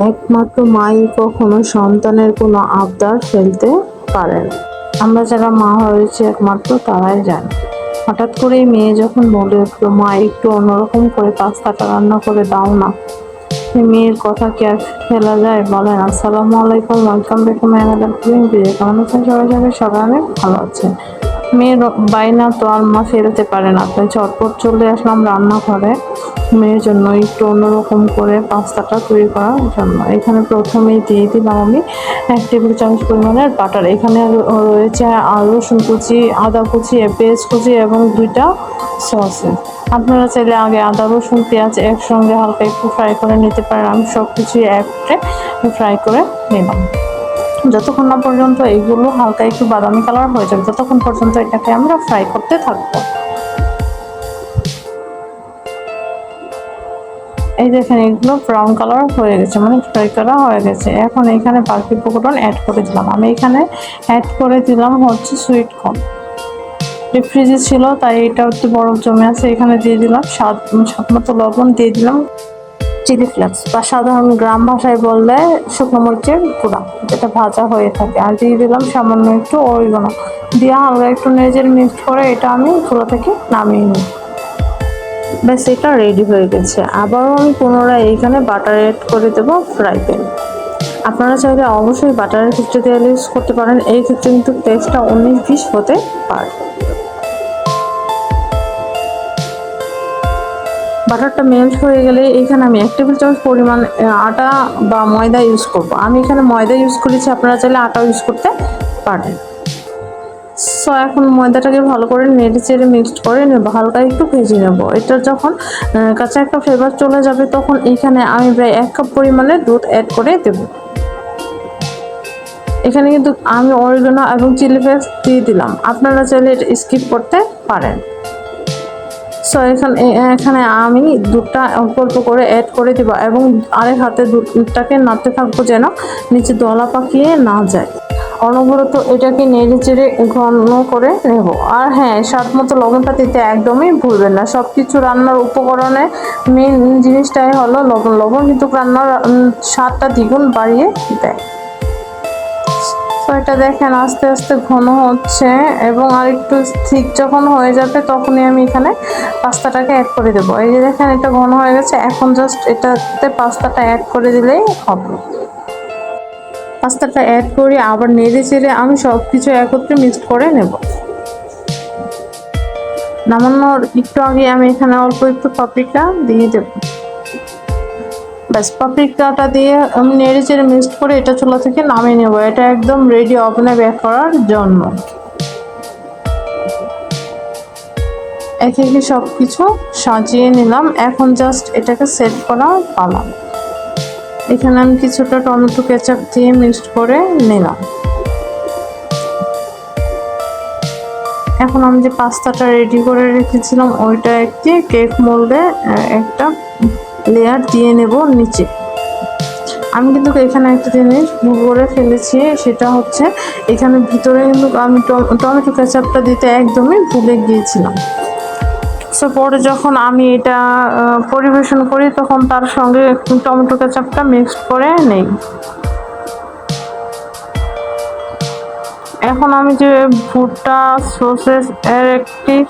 একমাত্র মাই কখনো সন্তানের কোনো আবদার ফেলতে পারে না। আমরা যারা মা হয়েছে একমাত্র তারাই জানে। হঠাৎ করেই মেয়ে যখন বলে উঠল, মা, একটু অন্যরকম করে পাস্তাটা রান্না করে দাও না। মেয়ের কথা কি আর ফেলা যায়? বলেন, আসসালামু আলাইকুম, ওয়েলকাম মাই ভিডিও কেমন আছেন? সবাই সবাই সবাই অনেক ভালো আছে মেয়ের বাইনা তো আর মা ফেলতে পারে না। তাই চটপট চলে আসলাম রান্নাঘরে। মেয়ের জন্য একটু অন্যরকম করে পাস্তাটা তৈরি করার জন্য। এখানে প্রথমেই দিয়ে দিলাম আমি এক টেবিল চামচ পরিমাণের বাটার। এখানে রয়েছে রসুন কুচি, আদা কুচি, পেঁয়াজ কুচি এবং দুইটা সসেস আপনারা চাইলে আগে আদা, রসুন, পেঁয়াজ একসঙ্গে হালকা একটু ফ্রাই করে নিতে পারেন। আমি সব কিছু একটে ফ্রাই করে নিলাম। যতক্ষণ না পর্যন্ত এইগুলো হালকা একটু বাদামি কালার হয়ে যাবে, ততক্ষণ পর্যন্ত এটাকে আমরা ফ্রাই করতে থাকব। এই দেখেন, এগুলো ব্রাউন কালার হয়ে গেছে মানে ফ্রাই করা হয়ে গেছে। এখন এখানে বাকি উপকরণ অ্যাড করে দিলাম। আমি এখানে অ্যাড করে দিলাম হচ্ছে সুইট কর্ন ফ্রিজে ছিল, তাই এটা হচ্ছে বরফ জমে আছে, এখানে দিয়ে দিলাম স্বাদ স্বাদ মতো লবণ দিয়ে দিলাম। চিলি ফ্লেক্স বা সাধারণ গ্রাম ভাষায় বললে শুকনো মরিচের গুঁড়া, যেটা ভাজা হয়ে থাকে। আর দিয়ে দিলাম সামান্য একটু ওরিগনো দিয়ে হালকা একটু নেজের মিক্স করে এটা আমি চুলা থেকে নামিয়ে নিই। ব্যাস, এটা রেডি হয়ে গেছে। আবারও আমি পুনরায় এইখানে বাটার এড করে দেবো ফ্রাই প্যান আপনারা চাইলে অবশ্যই বাটারের ক্ষেত্রে তেল ইউজ করতে পারেন। এই ক্ষেত্রে কিন্তু টেস্টটা উনিশ বিশ হতে পারে। বাটারটা মেল্ট হয়ে গেলে এখানে আমি এক টেবিল চামচ পরিমাণ আটা বা ময়দা ইউজ করব। আমি এখানে ময়দা ইউজ করেছি, আপনারা চাইলে আটা ইউজ করতে পারেন। সো এখন ময়দাটাকে ভালো করে নেড়ে চেড়ে মিক্সড করে নেব, হালকা একটু ভেজে নেব। এটা যখন কাঁচা একটা ফ্লেভার চলে যাবে, তখন এখানে আমি প্রায় এক কাপ পরিমাণে দুধ অ্যাড করে দেব। এখানে কিন্তু আমি অরিগানো এবং চিলি ফ্লেক্স দিয়ে দিলাম। আপনারা চাইলে এটা স্কিপ করতে পারেন। সো এখানে এখানে আমি দুধটা অল্প অল্প করে অ্যাড করে দিব এবং আরেক হাতে দুধটাকে নাড়তে থাকব যেন নিচে দলা পাকিয়ে না যায়। অনবরত এটাকে নেড়ে চেড়ে ঘন করে নেব। আর হ্যাঁ স্বাদ মতো লবণটা দিতে একদমই ভুলবেন না। সব কিছু রান্নার উপকরণে মেন জিনিসটাই হলো লবণ। লবণ কিন্তু রান্নার স্বাদটা দ্বিগুণ বাড়িয়ে দেয়। তো এটা দেখেন, আস্তে আস্তে ঘন হচ্ছে এবং আর একটু ঠিক যখন হয়ে যাবে তখনই আমি এখানে পাস্তাটাকে অ্যাড করে দেবো। এই যে দেখেন, এটা ঘন হয়ে গেছে। এখন জাস্ট এটাতে পাস্তাটা অ্যাড করে দিলেই হবে। পাস্তাটা অ্যাড করে আবার নেড়ে চেড়ে আমি সব কিছু একত্রে মিক্সড করে নেব। নামানোর একটু আগে আমি এখানে অল্প একটু পাপরিকা দিয়ে দেবো। ব্যাস পাপরিকাটা দিয়ে আমি নেড়ে চেড়ে মিক্সড করে এটা চুলা থেকে নামিয়ে নেব। এটা একদম রেডি ওভেনে বেক করার জন্য। একে একে সব কিছু সাজিয়ে নিলাম। এখন জাস্ট এটাকে সেট করা পালাম এখানে আমি কিছুটা টমেটো কেচাপ দিয়ে মিক্সড করে নিলাম। এখন আমি যে পাস্তাটা রেডি করে রেখেছিলাম, ওইটা একটি কেক মোল্ডে একটা লেয়ার দিয়ে নেব নিচে। আমি কিন্তু এখানে একটা জিনিস ভুল করে ফেলেছি, সেটা হচ্ছে এখানে ভিতরে কিন্তু আমি টম- টমেটো কেচাপটা দিতে একদমই ভুলে গিয়েছিলাম। সো পরে যখন আমি এটা পরিবেশন করি, তখন তার সঙ্গে একটু টমেটো কেচাপটা মিক্সড করে নেই। এখন আমি যে ভুট্টা, সসেস, এর একটি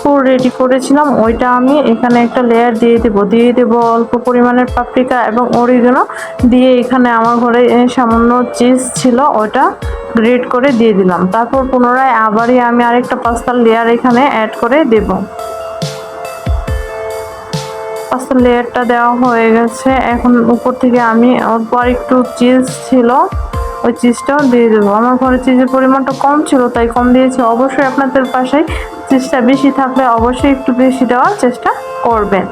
ফুল রেডি করেছিলাম, ওইটা আমি এখানে একটা লেয়ার দিয়ে দেবো দিয়ে দেবো অল্প পরিমাণের পাপরিকা এবং অরিগানো, দিয়ে এখানে আমার ঘরে সামান্য চিজ ছিল ওটা গ্রেট করে দিয়ে দিলাম। তারপর পুনরায় আবারই আমি আরেকটা পাস্তার লেয়ার এখানে অ্যাড করে দেবো। পাস্তার লেয়ারটা দেওয়া হয়ে গেছে, এখন উপর থেকে আমি অল্প একটু চিজ ছিল ওই চিজটাও দিয়ে দেবো। আমার ঘরে চিজের পরিমাণটা কম ছিল, তাই কম দিয়েছি। অবশ্যই আপনাদের পাশে চিজটা বেশি থাকলে অবশ্যই একটু বেশি দেওয়ার চেষ্টা করবেন।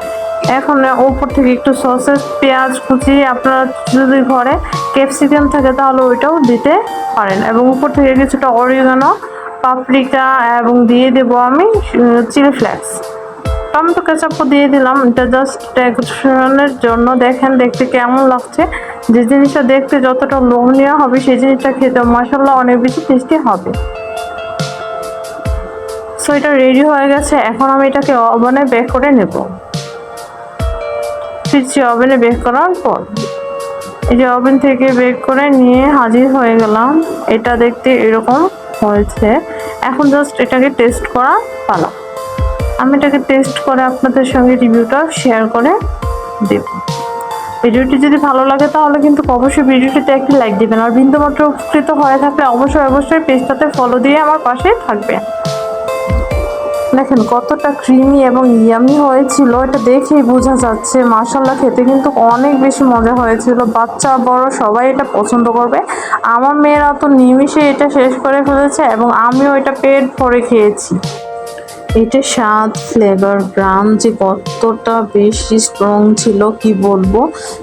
এখন উপর থেকে একটু সসেস, পেঁয়াজ কুচি, আপনার যদি ঘরে ক্যাপসিকাম থাকে তাহলে ওইটাও দিতে পারেন। এবং উপর থেকে কিছুটা অরিগানো, পাপরিকা, এবং দিয়ে দেবো আমি চিলি ফ্লেক্স। টমেটো কেচাপও দিয়ে দিলাম, এটা জাস্ট ডেকোরেশনের জন্য। দেখেন দেখতে কেমন লাগছে। যে জিনিসটা দেখতে যতটা লোভনীয় হবে, সেই জিনিসটা খেতে মশলা অনেক বেশি টেস্টি হবে। সো এটা রেডি হয়ে গেছে। এখন আমি এটাকে ওভেনে বেক করে নেব। ফিরছি ওভেনে বেক করার পর। এই যে ওভেন থেকে বেক করে নিয়ে হাজির হয়ে গেলাম। এটা দেখতে এরকম হয়েছে। এখন জাস্ট এটাকে টেস্ট করা পালা। আমি এটাকে টেস্ট করে আপনাদের সঙ্গে রিভিউটা শেয়ার করে দেব। ভিডিওটি যদি ভালো লাগে তাহলে কিন্তু অবশ্যই ভিডিওটিতে একটি লাইক দেবেন। আর বিন্দুমাত্র উপকৃত হয়ে থাকলে অবশ্যই অবশ্যই পেজটাতে ফলো দিয়ে আমার পাশে থাকবেন দেখেন কতটা ক্রিমি এবং ইয়ামি হয়েছিল, এটা দেখেই বোঝা যাচ্ছে। মাসাল্লা খেতে কিন্তু অনেক বেশি মজা হয়েছিল। বাচ্চা, বড়, সবাই এটা পছন্দ করবে। আমার মেয়েরা তো নিমিষে এটা শেষ করে ফেলেছে এবং আমিও এটা পেট ভরে খেয়েছি। এটা স্বাদ ফ্লেভার গ্রাম যে কতটা বেশি স্ট্রং ছিল, কি বলব?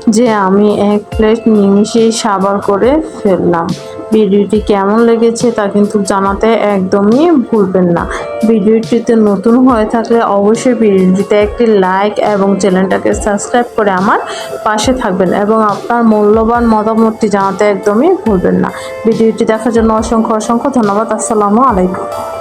যে আমি এক প্লেট নিমিশেই সাবার করে ফেললাম। ভিডিওটি কেমন লেগেছে তা কিন্তু জানাতে একদমই ভুলবেন না। ভিডিওটিতে নতুন হয়ে থাকলে অবশ্যই ভিডিওটিতে একটি লাইক এবং চ্যানেলটাকে সাবস্ক্রাইব করে আমার পাশে থাকবেন এবং আপনার মূল্যবান মতামতটি জানাতে একদমই ভুলবেন না। ভিডিওটি দেখার জন্য অসংখ্য অসংখ্য ধন্যবাদ। আসসালামু আলাইকুম।